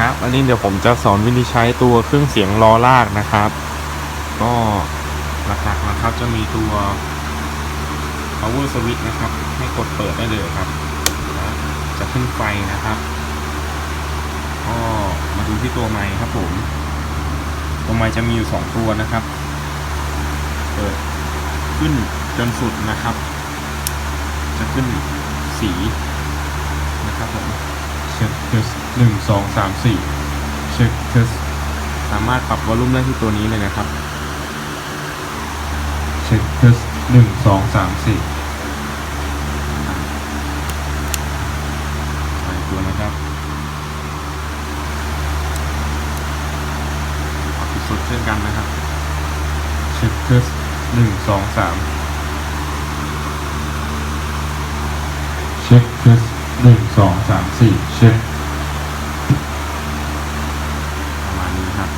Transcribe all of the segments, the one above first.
ครับอันนี้เดี๋ยวผมจะสอนวิธีใช้ตัวเครื่องเสียงล้อลากนะครับ ก็หลักๆนะครับจะมีตัว power switch นะครับ ให้กดเปิดได้เลยครับ จะขึ้นไฟนะครับ ก็มาดูที่ตัวไม้ครับผม ตัวไม้จะมีอยู่สองตัวนะครับ เปิดขึ้นจนสุดนะครับ จะขึ้นสี ช็คเทสหนึ่งสองสามสี่เช็คเทสสามารถปรับวอลลุ่มได้ที่ตัวนี้เลยนะครับ เช็คเทสหนึ่งสองสามสี่ใส่ตัวนะครับปรับสุดเช่นกันนะครับ เช็คเทสหนึ่งสองสามเช็คเทส หนึ่งสองสามสี่เช็คประมาณนี้ครับ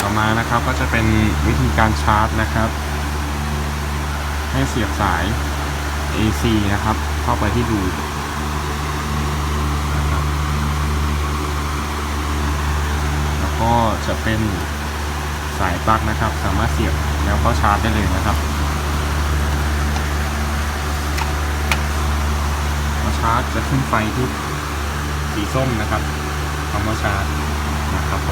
ต่อมานะครับก็จะเป็นวิธีการชาร์จนะครับ ให้เสียบสาย AC นะครับ เข้าไปที่ดูแล้วก็จะเป็นสายปลั๊กนะครับ สามารถเสียบแล้วก็ชาร์จได้เลยนะครับ พอชาร์จจะขึ้นไฟที่สีส้มนะครับเอามาชาร์จนะครับ